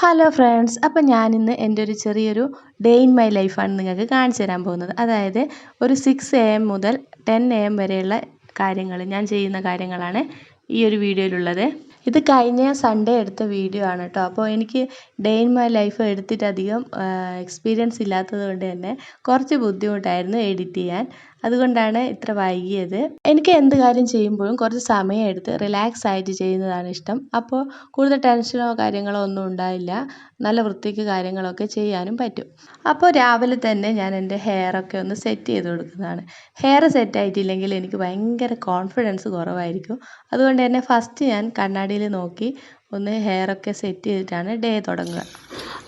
Hello friends അപ്പം ഞാനിന്ന് എന്റെ ഒരു ചെറിയൊരു ഡേ ഇൻ മൈ ലൈഫാണ് നിങ്ങൾക്ക് കാണിച്ചു തരാൻ പോകുന്നത്. അതായത് ഒരു സിക്സ് എ എം മുതൽ ടെൻ എ എം വരെയുള്ള കാര്യങ്ങൾ ഞാൻ ചെയ്യുന്ന കാര്യങ്ങളാണ് ഈ ഒരു വീഡിയോയിലുള്ളത്. ഇത് കഴിഞ്ഞ സൺഡേ എടുത്ത വീഡിയോ ആണ് കേട്ടോ. അപ്പോൾ എനിക്ക് ഡേ ഇൻ മൈ ലൈഫ് എടുത്തിട്ട് അധികം എക്സ്പീരിയൻസ് ഇല്ലാത്തത് കൊണ്ട് തന്നെ കുറച്ച് ബുദ്ധിമുട്ടായിരുന്നു എഡിറ്റ് ചെയ്യാൻ. അതുകൊണ്ടാണ് ഇത്ര വൈകിയത്. എനിക്ക് എന്ത് കാര്യം ചെയ്യുമ്പോഴും കുറച്ച് സമയം എടുത്ത് റിലാക്സ് ആയിട്ട് ചെയ്യുന്നതാണ് ഇഷ്ടം. അപ്പോൾ കൂടുതൽ ടെൻഷനോ കാര്യങ്ങളോ ഒന്നും ഉണ്ടായില്ല. നല്ല വൃത്തിക്ക് കാര്യങ്ങളൊക്കെ ചെയ്യാനും പറ്റും. അപ്പോൾ രാവിലെ തന്നെ ഞാൻ എന്റെ ഹെയറൊക്കെ ഒന്ന് സെറ്റ് ചെയ്ത് കൊടുക്കുന്നതാണ്. ഹെയർ സെറ്റ് ആയിട്ടില്ലെങ്കിൽ എനിക്ക് ഭയങ്കര കോൺഫിഡൻസ് കുറവായിരിക്കും. അതുകൊണ്ട് തന്നെ ഫസ്റ്റ് ഞാൻ കണ്ണാടിയിൽ നോക്കി ഒന്ന് ഹെയറൊക്കെ സെറ്റ് ചെയ്തിട്ടാണ് ഡേ തുടങ്ങുക.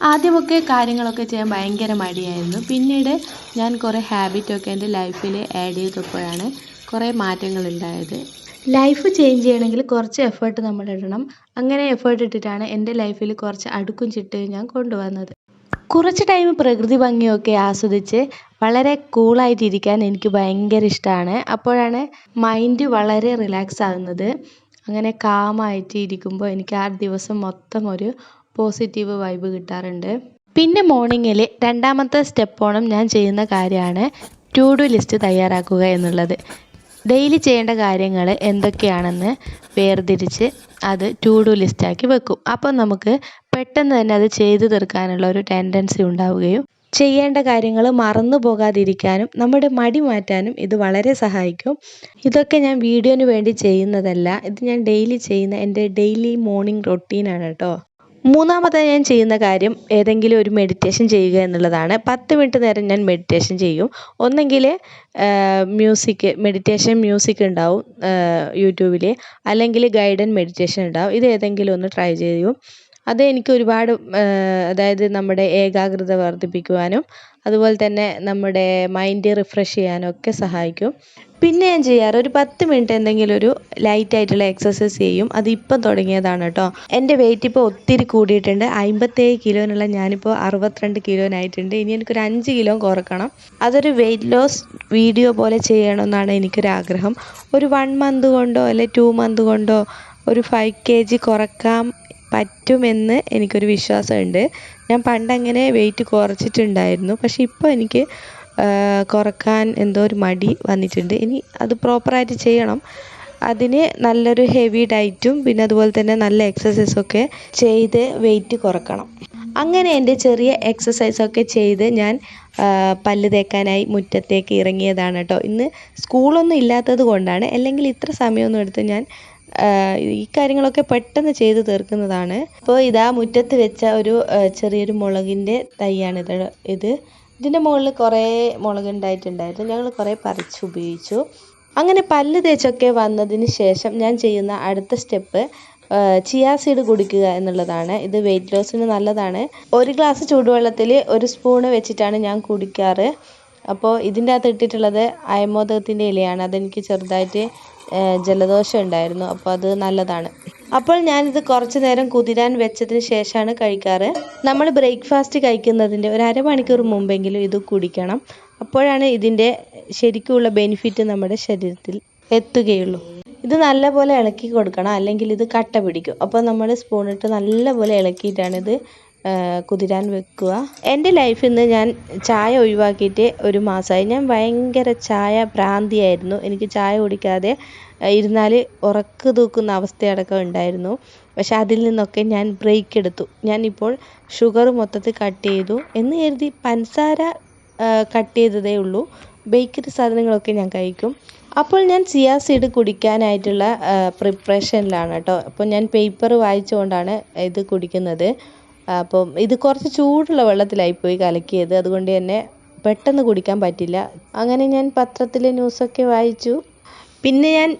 ആദ്യമൊക്കെ കാര്യങ്ങളൊക്കെ ചെയ്യാൻ ഭയങ്കര മടിയായിരുന്നു. പിന്നീട് ഞാൻ കുറേ ഹാബിറ്റൊക്കെ എന്റെ ലൈഫിൽ ആഡ് ചെയ്തപ്പോഴാണ് കുറേ മാറ്റങ്ങൾ ഉണ്ടായത് ലൈഫ് ചേഞ്ച് ചെയ്യണമെങ്കിൽ കുറച്ച് എഫേർട്ട് നമ്മൾ ഇടണം. അങ്ങനെ എഫേർട്ട് ഇട്ടിട്ടാണ് എന്റെ ലൈഫിൽ കുറച്ച് അടുക്കും ചിട്ടയും ഞാൻ കൊണ്ടുവന്നത്. കുറച്ച് ടൈം പ്രകൃതി ഭംഗിയൊക്കെ ആസ്വദിച്ച് വളരെ കൂളായിട്ടിരിക്കാൻ എനിക്ക് ഭയങ്കര ഇഷ്ടമാണ്. അപ്പോഴാണ് മൈൻഡ് വളരെ റിലാക്സ് ആകുന്നത് അങ്ങനെ കാമായിട്ട് ഇരിക്കുമ്പോൾ എനിക്ക് ആ ദിവസം മൊത്തം ഒരു പോസിറ്റീവ് വൈബ് കിട്ടാറുണ്ട്. പിന്നെ മോർണിംഗിൽ രണ്ടാമത്തെ സ്റ്റെപ്പോണം ഞാൻ ചെയ്യുന്ന കാര്യമാണ് ടു ഡു ലിസ്റ്റ് തയ്യാറാക്കുക എന്നുള്ളത്. ഡെയിലി ചെയ്യേണ്ട കാര്യങ്ങൾ എന്തൊക്കെയാണെന്ന് വേർതിരിച്ച് അത് ടു ഡു ലിസ്റ്റാക്കി വെക്കും. അപ്പോൾ നമുക്ക് പെട്ടെന്ന് തന്നെ അത് ചെയ്തു തീർക്കാനുള്ള ഒരു ടെൻഡൻസി ഉണ്ടാവുകയും ചെയ്യേണ്ട കാര്യങ്ങൾ മറന്നു പോകാതിരിക്കാനും നമ്മുടെ മടി മാറ്റാനും ഇത് വളരെ സഹായിക്കും. ഇതൊക്കെ ഞാൻ വീഡിയോന് വേണ്ടി ചെയ്യുന്നതല്ല. ഇത് ഞാൻ ഡെയിലി ചെയ്യുന്ന എന്റെ ഡെയിലി മോർണിംഗ് റൊട്ടീനാണ് കേട്ടോ. മൂന്നാമതായി ഞാൻ ചെയ്യുന്ന കാര്യം ഏതെങ്കിലും ഒരു മെഡിറ്റേഷൻ ചെയ്യുക എന്നുള്ളതാണ്. പത്ത് മിനിറ്റ് നേരം ഞാൻ മെഡിറ്റേഷൻ ചെയ്യും. ഒന്നെങ്കിൽ മ്യൂസിക് മെഡിറ്റേഷൻ മ്യൂസിക് ഉണ്ടാവും യൂട്യൂബിൽ അല്ലെങ്കിൽ ഗൈഡൻ മെഡിറ്റേഷൻ ഉണ്ടാവും. ഇത് ഏതെങ്കിലും ഒന്ന് ട്രൈ ചെയ്യും. അത് എനിക്ക് ഒരുപാട് അതായത് നമ്മുടെ ഏകാഗ്രത വർദ്ധിപ്പിക്കുവാനും അതുപോലെ തന്നെ നമ്മുടെ മൈൻഡ് റിഫ്രഷ് ചെയ്യാനും ഒക്കെ സഹായിക്കും. പിന്നെ ഞാൻ ചെയ്യാറ് ഒരു പത്ത് മിനിറ്റ് എന്തെങ്കിലും ഒരു ലൈറ്റ് ആയിട്ടുള്ള എക്സസൈസ് ചെയ്യും. അത് ഇപ്പം തുടങ്ങിയതാണ് കേട്ടോ. എന്റെ വെയിറ്റ് ഇപ്പോൾ ഒത്തിരി കൂടിയിട്ടുണ്ട്. അമ്പത്തേഴ് കിലോനുള്ള ഞാനിപ്പോൾ അറുപത്തിരണ്ട് കിലോനായിട്ടുണ്ട് ഇനി എനിക്കൊരു അഞ്ച് കിലോ കുറക്കണം. അതൊരു വെയിറ്റ് ലോസ് വീഡിയോ പോലെ ചെയ്യണമെന്നാണ് എനിക്കൊരാഗ്രഹം. ഒരു വൺ മന്ത് കൊണ്ടോ അല്ലെ ടു മന്ത് കൊണ്ടോ ഒരു ഫൈവ് കെ ജി കുറക്കാം പറ്റുമെന്ന് എനിക്കൊരു വിശ്വാസമുണ്ട്. ഞാൻ പണ്ടങ്ങനെ വെയിറ്റ് കുറച്ചിട്ടുണ്ടായിരുന്നു. പക്ഷേ ഇപ്പോൾ എനിക്ക് കുറയ്ക്കാൻ എന്തോ ഒരു മടി വന്നിട്ടുണ്ട്. ഇനി അത് പ്രോപ്പറായിട്ട് ചെയ്യണം. അതിന് നല്ലൊരു ഹെവി ഡയറ്റും പിന്നെ അതുപോലെ തന്നെ നല്ല എക്സസൈസൊക്കെ ചെയ്ത് വെയിറ്റ് കുറക്കണം. അങ്ങനെ എന്റെ ചെറിയ എക്സസൈസൊക്കെ ചെയ്ത് ഞാൻ പല്ല് തേക്കാനായി മുറ്റത്തേക്ക് ഇറങ്ങിയതാണ് കേട്ടോ. ഇന്ന് സ്കൂളൊന്നും ഇല്ലാത്തത് കൊണ്ടാണ്. അല്ലെങ്കിൽ ഇത്ര സമയമൊന്നും എടുത്ത് ഞാൻ ഈ കാര്യങ്ങളൊക്കെ പെട്ടെന്ന് ചെയ്തു തീർക്കുന്നതാണ്. അപ്പോൾ ഇതാ മുറ്റത്ത് വെച്ച ഒരു ചെറിയൊരു മുളകിന്റെ തൈയാണ് ഇത് ഇതിന്റെ മുകളിൽ കുറേ മുളക് ഉണ്ടായിട്ടുണ്ടായിരുന്നു. ഞങ്ങൾ കുറേ പറിച്ച് ഉപയോഗിച്ചു. അങ്ങനെ പല്ല് തേച്ചൊക്കെ വന്നതിന് ശേഷം ഞാൻ ചെയ്യുന്ന അടുത്ത സ്റ്റെപ്പ് ചിയാ സീഡ് കുടിക്കുക എന്നുള്ളതാണ്. ഇത് വെയിറ്റ് ലോസിന് നല്ലതാണ്. ഒരു ഗ്ലാസ് ചൂടുവെള്ളത്തിൽ ഒരു സ്പൂണ് വെച്ചിട്ടാണ് ഞാൻ കുടിക്കാറ്. അപ്പോൾ ഇതിന്റെ അകത്ത് ഇട്ടിട്ടുള്ളത് അയമോദകത്തിന്റെ ഇലയാണ്. അതെനിക്ക് ചെറുതായിട്ട് ജലദോഷം ഉണ്ടായിരുന്നു. അപ്പോൾ അത് നല്ലതാണ്. അപ്പോൾ ഞാനിത് കുറച്ച് നേരം കുതിരാൻ വെച്ചതിന് ശേഷമാണ് കഴിക്കാറ്. നമ്മൾ ബ്രേക്ക്ഫാസ്റ്റ് കഴിക്കുന്നതിന്റെ ഒരു അരമണിക്കൂർ മുമ്പെങ്കിലും ഇത് കുടിക്കണം. അപ്പോഴാണ് ഇതിന്റെ ശരിക്കുമുള്ള ബെനിഫിറ്റ് നമ്മുടെ ശരീരത്തിൽ എത്തുകയുള്ളൂ. ഇത് നല്ലപോലെ ഇളക്കി കൊടുക്കണം. അല്ലെങ്കിൽ ഇത് കട്ട പിടിക്കും. അപ്പോൾ നമ്മൾ സ്പൂണിട്ട് നല്ലപോലെ ഇളക്കിയിട്ടാണ് ഇത് കുതിരാൻ വെക്കുക. എന്റെ ലൈഫിൽ നിന്ന് ഞാൻ ചായ ഒഴിവാക്കിയിട്ട് ഒരു മാസമായി. ഞാൻ ഭയങ്കര ചായ ഭ്രാന്തിയായിരുന്നു. എനിക്ക് ചായ കുടിക്കാതെ ഇരുന്നാൽ ഉറക്ക് തൂക്കുന്ന അവസ്ഥയടക്കം ഉണ്ടായിരുന്നു. പക്ഷെ അതിൽ നിന്നൊക്കെ ഞാൻ ബ്രേക്ക് എടുത്തു. ഞാനിപ്പോൾ ഷുഗർ മൊത്തത്തിൽ കട്ട് ചെയ്തു എന്ന് കരുതി പഞ്ചസാര കട്ട് ചെയ്തതേ ഉള്ളൂ. ബേക്കറി സാധനങ്ങളൊക്കെ ഞാൻ കഴിക്കും. അപ്പോൾ ഞാൻ സിയാ സീഡ് കുടിക്കാനായിട്ടുള്ള പ്രിപ്പറേഷനിലാണ് കേട്ടോ. അപ്പോൾ ഞാൻ പേപ്പർ വായിച്ചുകൊണ്ടാണ് ഇത് കുടിക്കുന്നത്. അപ്പം ഇത് കുറച്ച് ചൂടുള്ള വെള്ളത്തിലായി പോയി കലക്കിയത്. അതുകൊണ്ട് തന്നെ പെട്ടെന്ന് കുടിക്കാൻ പറ്റില്ല. അങ്ങനെ ഞാൻ പത്രത്തിൽ ന്യൂസൊക്കെ വായിച്ചു. പിന്നെ ഞാൻ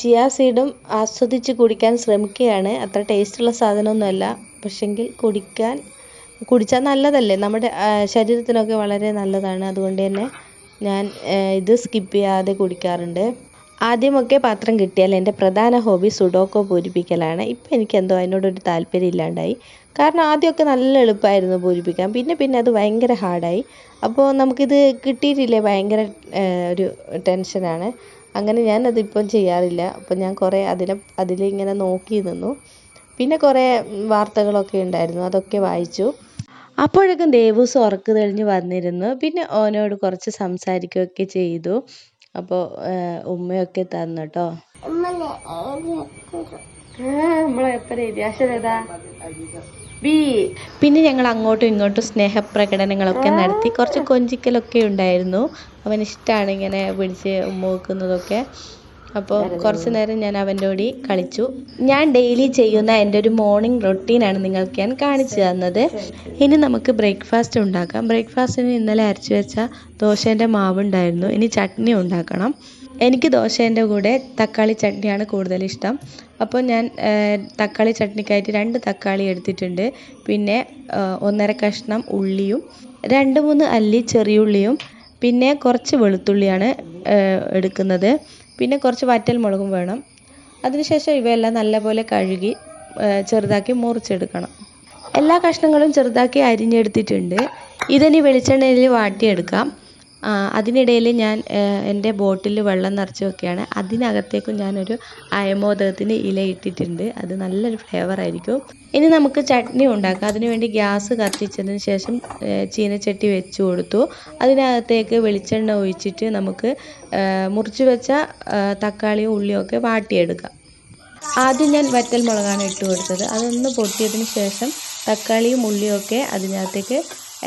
ചിയാ സീഡും ആസ്വദിച്ച് കുടിക്കാൻ ശ്രമിക്കുകയാണ്. അത്ര ടേസ്റ്റുള്ള സാധനമൊന്നുമല്ല. പക്ഷെങ്കിൽ കുടിക്കാൻ കുടിച്ചാൽ നല്ലതല്ലേ? നമ്മുടെ ശരീരത്തിനൊക്കെ വളരെ നല്ലതാണ്. അതുകൊണ്ട് തന്നെ ഞാൻ ഇത് സ്കിപ്പ് ചെയ്യാതെ കുടിക്കാറുണ്ട്. ആദ്യമൊക്കെ പാത്രം കിട്ടിയാൽ എന്റെ പ്രധാന ഹോബി സുഡോക്കോ പൂരിപ്പിക്കലാണ്. ഇപ്പം എനിക്കെന്തോ അതിനോടൊരു താല്പര്യം ഇല്ലാണ്ടായി. കാരണം ആദ്യമൊക്കെ നല്ല എളുപ്പമായിരുന്നു പൂരിപ്പിക്കാൻ. പിന്നെ പിന്നെ അത് ഭയങ്കര ഹാർഡായി. അപ്പോൾ നമുക്കിത് കിട്ടിയിട്ടില്ലേ? ഭയങ്കര ഒരു ടെൻഷനാണ്. അങ്ങനെ ഞാൻ അതിപ്പം ചെയ്യാറില്ല. അപ്പോൾ ഞാൻ കുറേ അതിനെ അതിലിങ്ങനെ നോക്കി നിന്നു. പിന്നെ കുറേ വാർത്തകളൊക്കെ ഉണ്ടായിരുന്നു. അതൊക്കെ വായിച്ചു. അപ്പോഴേക്കും ദേവൂസ് ഉറക്ക് തെളിഞ്ഞ് വന്നിരുന്നു. പിന്നെ ഓനോട് കുറച്ച് സംസാരിക്കുകയൊക്കെ ചെയ്തു. അപ്പോൾ ഉമ്മയൊക്കെ തന്നു കേട്ടോ നമ്മളെ ഏതാ ബി. പിന്നെ ഞങ്ങൾ അങ്ങോട്ടും ഇങ്ങോട്ടും സ്നേഹപ്രകടനങ്ങളൊക്കെ നടത്തി. കുറച്ച് കൊഞ്ചിക്കലൊക്കെ ഉണ്ടായിരുന്നു. അവൻ ഇഷ്ടമാണ് ഇങ്ങനെ പിടിച്ച് മൂക്കുന്നതൊക്കെ. അപ്പോൾ കുറച്ച് നേരം ഞാൻ അവന്റെ കൂടി കളിച്ചു. ഞാൻ ഡെയിലി ചെയ്യുന്ന എന്റെ ഒരു മോർണിംഗ് റൊട്ടീനാണ് നിങ്ങൾക്ക് ഞാൻ കാണിച്ചു തന്നത്. ഇനി നമുക്ക് ബ്രേക്ക്ഫാസ്റ്റ് ഉണ്ടാക്കാം. ബ്രേക്ക്ഫാസ്റ്റിന് ഇന്നലെ അരച്ചു വെച്ച ദോശേന്റെ മാവുണ്ടായിരുന്നു. ഇനി ചട്നി ഉണ്ടാക്കണം. എനിക്ക് ദോശേന്റെ കൂടെ തക്കാളി ചട്നിയാണ് കൂടുതൽ ഇഷ്ടം. അപ്പോൾ ഞാൻ തക്കാളി ചട്നിക്കായിട്ട് രണ്ട് തക്കാളി എടുത്തിട്ടുണ്ട്. പിന്നെ ഒന്നര കഷ്ണം ഉള്ളിയും രണ്ട് മൂന്ന് അല്ലി ചെറിയുള്ളിയും പിന്നെ കുറച്ച് വെളുത്തുള്ളിയാണ് എടുക്കുന്നത്. പിന്നെ കുറച്ച് വറ്റൽ മുളകും വേണം. അതിനുശേഷം ഇവയെല്ലാം നല്ലപോലെ കഴുകി ചെറുതാക്കി മുറിച്ചെടുക്കണം. എല്ലാ കഷ്ണങ്ങളും ചെറുതാക്കി അരിഞ്ഞെടുത്തിട്ടുണ്ട്. ഇതിനി വെളിച്ചെണ്ണയിൽ വാട്ടിയെടുക്കാം. അതിനിടയിൽ ഞാൻ എന്റെ ബോട്ടിൽ വെള്ളം നിറച്ച് വെക്കുകയാണ്. അതിനകത്തേക്കും ഞാനൊരു അയമോദകത്തിന് ഇല ഇട്ടിട്ടുണ്ട്. അത് നല്ലൊരു ഫ്ലേവർ ആയിരിക്കും. ഇനി നമുക്ക് ചട്നി ഉണ്ടാക്കാം. അതിനുവേണ്ടി ഗ്യാസ് കത്തിച്ചതിന് ശേഷം ചീനച്ചട്ടി വെച്ച് കൊടുത്തു. അതിനകത്തേക്ക് വെളിച്ചെണ്ണ ഒഴിച്ചിട്ട് നമുക്ക് മുറിച്ച് വെച്ച തക്കാളിയും ഉള്ളിയും ഒക്കെ വാട്ടിയെടുക്കാം. ആദ്യം ഞാൻ വറ്റൽ മുളകാണ് ഇട്ട് കൊടുത്തത്. അതൊന്ന് പൊട്ടിയതിന് ശേഷം തക്കാളിയും ഉള്ളിയും ഒക്കെ അതിനകത്തേക്ക്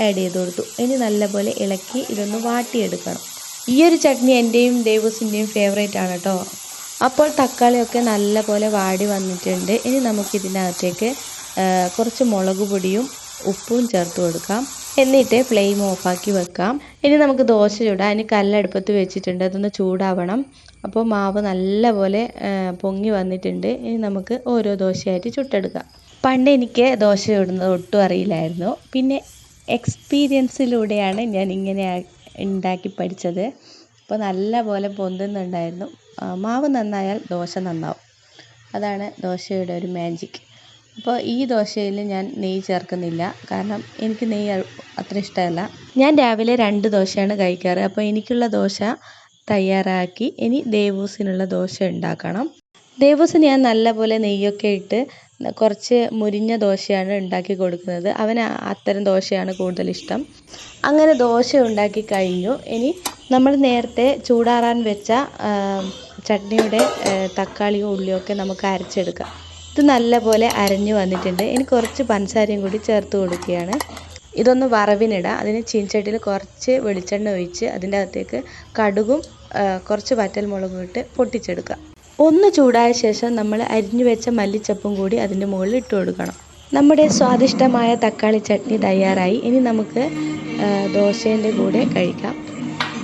ആഡ് ചെയ്ത് കൊടുത്തു. ഇനി നല്ലപോലെ ഇളക്കി ഇതൊന്ന് വാട്ടിയെടുക്കണം. ഈ ഒരു ചട്നി എന്റെയും ദേവൂസിന്റെയും ഫേവറേറ്റ് ആണ് കേട്ടോ അപ്പോൾ തക്കാളിയൊക്കെ നല്ലപോലെ വാടി വന്നിട്ടുണ്ട്. ഇനി നമുക്കിതിനകത്തേക്ക് കുറച്ച് മുളക് പൊടിയും ഉപ്പും ചേർത്ത് കൊടുക്കാം. എന്നിട്ട് ഫ്ലെയിം ഓഫാക്കി വെക്കാം. ഇനി നമുക്ക് ദോശ ചൂടാം. അതിന് കല്ലടുപ്പത്ത് വെച്ചിട്ടുണ്ട്. അതൊന്ന് ചൂടാവണം. അപ്പോൾ മാവ് നല്ലപോലെ പൊങ്ങി വന്നിട്ടുണ്ട്. ഇനി നമുക്ക് ഓരോ ദോശയായിട്ട് ചുട്ടെടുക്കാം. പണ്ട് എനിക്ക് ദോശ ചുടുന്നത് ഒട്ടും അറിയില്ലായിരുന്നു. പിന്നെ എക്സ്പീരിയൻസിലൂടെയാണ് ഞാൻ ഇങ്ങനെ ഉണ്ടാക്കി പഠിച്ചത്. അപ്പോൾ നല്ല പോലെ പൊന്തുന്നുണ്ടായിരുന്നു. മാവ് നന്നായാൽ ദോശ നന്നാവും. അതാണ് ദോശയുടെ ഒരു മാജിക് അപ്പോൾ ഈ ദോശയിൽ ഞാൻ നെയ്യ് ചേർക്കുന്നില്ല. കാരണം എനിക്ക് നെയ്യ് അത്ര ഇഷ്ടമല്ല. ഞാൻ രാവിലെ രണ്ട് ദോശയാണ് കഴിക്കാറ്. അപ്പോൾ എനിക്കുള്ള ദോശ തയ്യാറാക്കി ഇനി ദേവൂസിനുള്ള ദോശ ഉണ്ടാക്കണം. ദേവൂസിന് ഞാൻ നല്ലപോലെ നെയ്യൊക്കെ ഇട്ട് കുറച്ച് മുരിഞ്ഞ ദോശയാണ് ഉണ്ടാക്കി കൊടുക്കുന്നത്. അവന് അത്തരം ദോശയാണ് കൂടുതൽ ഇഷ്ടം. അങ്ങനെ ദോശ ഉണ്ടാക്കി കഴിഞ്ഞു. ഇനി നമ്മൾ നേരത്തെ ചൂടാറാൻ വെച്ച ചട്നിയുടെ തക്കാളിയും ഉള്ളിയൊക്കെ നമുക്ക് അരച്ചെടുക്കാം. ഇത് നല്ലപോലെ അരഞ്ഞു വന്നിട്ടുണ്ട്. ഇനി കുറച്ച് പഞ്ചസാരയും കൂടി ചേർത്ത് കൊടുക്കുകയാണ്. ഇതൊന്ന് വറവിനിടാം. അതിന് ചീൻചട്ടിയിൽ കുറച്ച് വെളിച്ചെണ്ണ ഒഴിച്ച് അതിന്റെ അകത്തേക്ക് കടുകും കുറച്ച് വറ്റൽമുളകും ഇട്ട് പൊട്ടിച്ചെടുക്കുക. ഒന്ന് ചൂടായ ശേഷം നമ്മൾ അരിഞ്ഞു വെച്ച മല്ലിച്ചപ്പും കൂടി അതിന്റെ മുകളിൽ ഇട്ട് കൊടുക്കണം. നമ്മുടെ സ്വാദിഷ്ടമായ തക്കാളി ചട്നി തയ്യാറായി. ഇനി നമുക്ക് ദോശേന്റെ കൂടെ കഴിക്കാം.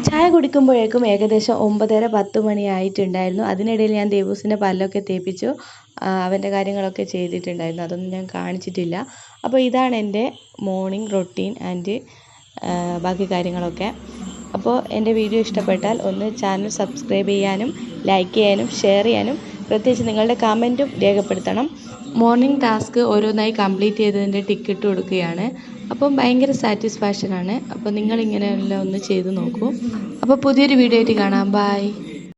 ചായ കുടിക്കുമ്പോഴേക്കും ഏകദേശം ഒമ്പതര പത്ത് മണി ആയിട്ടുണ്ടായിരുന്നു. അതിനിടയിൽ ഞാൻ ദേവൂസിന്റെ പല്ലൊക്കെ തേപ്പിച്ചു. അവന്റെ കാര്യങ്ങളൊക്കെ ചെയ്തിട്ടുണ്ടായിരുന്നു. അതൊന്നും ഞാൻ കാണിച്ചിട്ടില്ല. അപ്പോൾ ഇതാണ് എന്റെ മോർണിംഗ് റൊട്ടീൻ ആൻഡ് ബാക്കി കാര്യങ്ങളൊക്കെ. അപ്പോൾ എന്റെ വീഡിയോ ഇഷ്ടപ്പെട്ടാൽ ഒന്ന് ചാനൽ സബ്സ്ക്രൈബ് ചെയ്യാനും ലൈക്ക് ചെയ്യാനും ഷെയർ ചെയ്യാനും പ്രത്യേകിച്ച് നിങ്ങളുടെ കമന്റും രേഖപ്പെടുത്തണം. മോർണിംഗ് ടാസ്ക് ഓരോന്നായി കംപ്ലീറ്റ് ചെയ്തതിന്റെ ടിക്കറ്റ് കൊടുക്കുകയാണ്. അപ്പം ഭയങ്കര സാറ്റിസ്ഫാക്ഷനാണ്. അപ്പോൾ നിങ്ങളിങ്ങനെയെല്ലാം ഒന്ന് ചെയ്ത് നോക്കൂ. അപ്പോൾ പുതിയൊരു വീഡിയോ ആയിട്ട് കാണാം. ബായ്